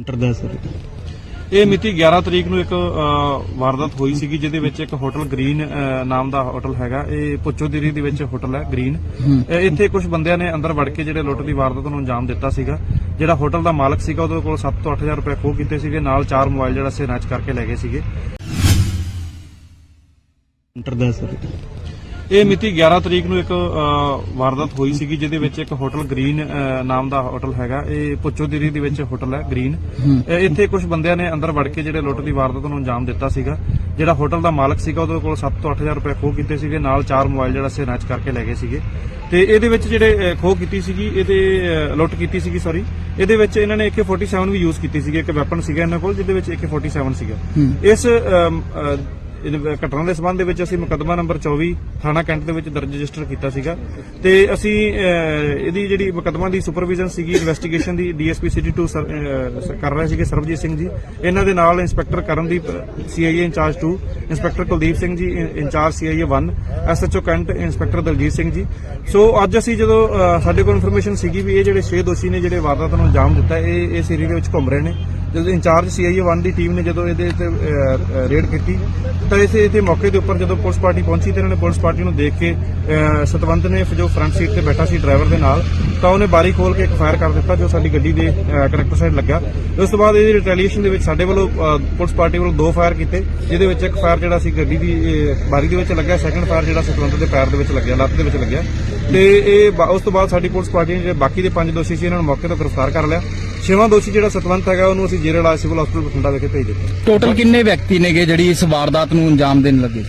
Centre ਦਾ sir. ਇਹ ਮਿਤੀ 11 ਤਰੀਕ ਨੂੰ ਇੱਕ ਵਾਰਦਾਤ ਹੋਈ ਸੀਗੀ ਜਿਹਦੇ ਵਿੱਚ ਇੱਕ ਹੋਟਲ ਗ੍ਰੀਨ ਨਾਮ ਦਾ ਹੋਟਲ ਹੈਗਾ। ਇਹ ਪੁੱਚੋਦੀਰੀ ਦੇ ਵਿੱਚ ਹੋਟਲ ਹੈ ਗ੍ਰੀਨ। ਇੱਥੇ ਕੁਝ ਬੰਦਿਆਂ ਨੇ ਅੰਦਰ ਵੜ ਕੇ ਜਿਹੜੇ ਲੁੱਟ ਦੀ ਵਾਰਦਾਤ ਨੂੰ ਅੰਜਾਮ ਦਿੱਤਾ ਸੀਗਾ। ਜਿਹੜਾ ਹੋਟਲ ਦਾ ਮਾਲਕ ਸੀਗਾ ਉਹਦੇ ਕੋਲ 7 ਤੋਂ 8000 ਰੁਪਏ ਖੋਹ ਕੀਤੇ ਸੀਗੇ। ਨਾਲ ਚਾਰ ਮੋਬਾਈਲ ਜਿਹੜਾ ਸਨੈਚ ਕਰਕੇ ਲੈ ਗਏ ਸੀਗੇ। ਸੈਂਟਰ ਦਾ ਸਰ। ਇਹ ਮਿਤੀ 11 ਤਰੀਕ ਨੂੰ ਇੱਕ ਵਾਰਦਾਤ ਹੋਈ ਸੀਗੀ ਜਿਹਦੇ ਵਿੱਚ ਇੱਕ ਹੋਟਲ ਗ੍ਰੀਨ ਨਾਮ ਦਾ ਹੋਟਲ ਹੈਗਾ। ਇਹ ਪੁੱਚੋਦੀਰੀ ਦੇ ਵਿੱਚ ਹੋਟਲ ਹੈ ਗ੍ਰੀਨ। ਇੱਥੇ ਕੁਝ ਬੰਦਿਆਂ ਨੇ ਅੰਦਰ ਵੜ ਕੇ ਜਿਹੜੇ ਲੁੱਟ ਦੀ ਵਾਰਦਾਤ ਨੂੰ ਅੰਜਾਮ ਦਿੱਤਾ ਸੀਗਾ। ਜਿਹੜਾ ਹੋਟਲ ਦਾ ਮਾਲਕ ਸੀਗਾ ਉਹਦੇ ਕੋਲ 7 ਤੋਂ 8000 ਰੁਪਏ ਖੋਹ ਕੀਤੇ ਸੀਗੇ। ਨਾਲ ਚਾਰ ਮੋਬਾਈਲ ਜਿਹੜਾ ਸਨੈਚ ਕਰਕੇ ਲੈ ਗਏ ਸੀਗੇ। ਤੇ ਇਹਦੇ ਵਿੱਚ ਜਿਹੜੇ ਖੋਹ ਕੀਤੀ ਸੀਗੀ ਇਹਦੇ ਲੁੱਟ ਕੀਤੀ ਸੀਗੀ ਸੌਰੀ ਇਹਦੇ ਵਿੱਚ ਇਹਨਾਂ ਨੇ AK47 ਵੀ ਯੂਜ਼ ਕੀਤੀ ਸੀਗੀ ਇੱਕ ਵੈਪਨ ਸੀਗਾ ਇਹਨਾਂ ਕੋਲ ਜਿਹਦੇ ਵਿੱਚ AK47 ਸੀਗਾ। ਇਸ ਘਟਨਾ ਦੇ ਸਬੰਧ ਦੇ ਵਿੱਚ ਅਸੀਂ ਮੁਕੱਦਮਾ ਨੰਬਰ 24 ਥਾਣਾ ਕੈਂਟ ਦੇ ਵਿੱਚ ਦਰਜ ਰਜਿਸਟਰ ਕੀਤਾ ਸੀਗਾ। ਤੇ ਅਸੀਂ ਇਹਦੀ ਜਿਹੜੀ ਮੁਕੱਦਮਾ ਦੀ ਸੁਪਰਵਿਜ਼ਨ ਸੀਗੀ ਇਨਵੈਸਟੀਗੇਸ਼ਨ ਦੀ ਡੀਐਸਪੀ ਸਿਟੀ 2 ਸਰ- ਕਰ ਰਹੇ ਸੀਗੇ ਸਰਬਜੀਤ ਸਿੰਘ ਜੀ। ਇਹਨਾਂ ਦੇ ਨਾਲ inspector Karandeep CIA in-charge 2 inspector Kuldeep Singh ji ਇ- in-charge CIA 1 SHO cantt inspector Daljit Singh ji. So ਅੱਜ ਅਸੀਂ ਜਦੋਂ ਸਾਡੇ ਕੋਲ ਇਨਫੋਰਮੇਸ਼ਨ ਸੀਗੀ ਵੀ ਇਹ ਜਿਹੜੇ ਛੇ ਦੋਸ਼ੀ ਨੇ ਜਿਹੜੇ ਵਾਰਦਾਤ ਨੂੰ ਅੰਜਾਮ ਦਿੱਤਾ, ਇਹ ਇਸ ਏਰੀਆ ਦੇ ਵਿੱਚ ਘੁੰਮ ਰਹੇ ਨੇ। ਜਦੋਂ ਇੰਚਾਰਜ ਸੀਆਈਏ 1 ਦੀ ਟੀਮ ਨੇ ਜਦੋਂ ਇਹਦੇ ਤੇ ਰੇਡ ਕੀਤੀ, ਤਾਂ ਇਸੇ ਇੱਥੇ ਮੌਕੇ ਦੇ ਉੱਪਰ ਜਦੋਂ ਪੁਲਿਸ ਪਾਰਟੀ ਪਹੁੰਚੀ ਤੇ ਇਹਨਾਂ ਨੇ ਪੁਲਿਸ ਪਾਰਟੀ ਨੂੰ ਦੇਖ ਕੇ ਸਤਵੰਤ ਨੇ ਜੋ ਫਰੰਟ ਸੀਟ ਤੇ ਬੈਠਾ ਸੀ ਡਰਾਈਵਰ ਦੇ ਨਾਲ, ਤਾਂ ਉਹਨੇ ਬਾਰੀ ਖੋਲ ਕੇ ਇੱਕ ਫਾਇਰ ਕਰ ਦਿੱਤਾ ਜੋ ਸਾਡੀ ਗੱਡੀ ਦੇ ਕਨੈਕਟਰ ਸਾਈਡ ਲੱਗਾ ਉਸ ਤੋਂ ਬਾਅਦ ਇਹਦੀ ਰਿਟੈਲੀਏਸ਼ਨ ਦੇ ਵਿੱਚ ਸਾਡੇ ਵੱਲੋਂ ਪੁਲਿਸ ਪਾਰਟੀ ਵੱਲੋਂ ਦੋ ਫਾਇਰ ਕੀਤੇ, ਜਿਹਦੇ ਵਿੱਚ ਇੱਕ ਫਾਇਰ ਜਿਹੜਾ ਸੀ ਗੱਡੀ ਦੀ ਬਾਰੀ ਦੇ ਵਿੱਚ ਲੱਗਿਆ ਸੈਕੰਡ ਫਾਇਰ ਜਿਹੜਾ ਸਤਵੰਤ ਦੇ ਪੈਰ ਦੇ ਵਿੱਚ ਲੱਗਿਆ, ਲੱਤ ਦੇ ਵਿੱਚ ਲੱਗਿਆ। ਤੇ ਇਹ ਉਸ ਤੋਂ ਬਾਅਦ ਸਾਡੀ ਪੁਲਿਸ ਪਾਰਟੀ ਨੇ ਜਿਹੜੇ ਬਾਕੀ ਦੇ ਪੰਜ ਦੋਸ਼ੀ ਸੀ, ਇਹਨਾਂ ਨੂੰ ਮੌਕੇ ਤੋਂ ਗ੍ਰਿਫਤਾਰ ਕਰ ਲਿਆ। ਛੇਵਾਂ ਦੋਸ਼ੀ ਜਿਹੜਾ ਸਤਵੰਤ ਹੈਗਾ, ਉਹਨੂੰ ਅਸੀਂ ਜੇਰੇ ਇਲਾਜ ਸਿਵਲ ਹਸਪੀਟਲ ਬਠਿੰਡਾ ਵਿਖੇ ਭੇਜ ਦਿੱਤਾ। ਟੋਟਲ ਕਿੰਨੇ ਵਿਅਕਤੀ ਨੇਗੇ ਜਿਹੜੀ ਇਸ ਵਾਰਦਾਤ ਨੂੰ ਅੰਜਾਮ ਦੇਣ ਲੱਗੇ?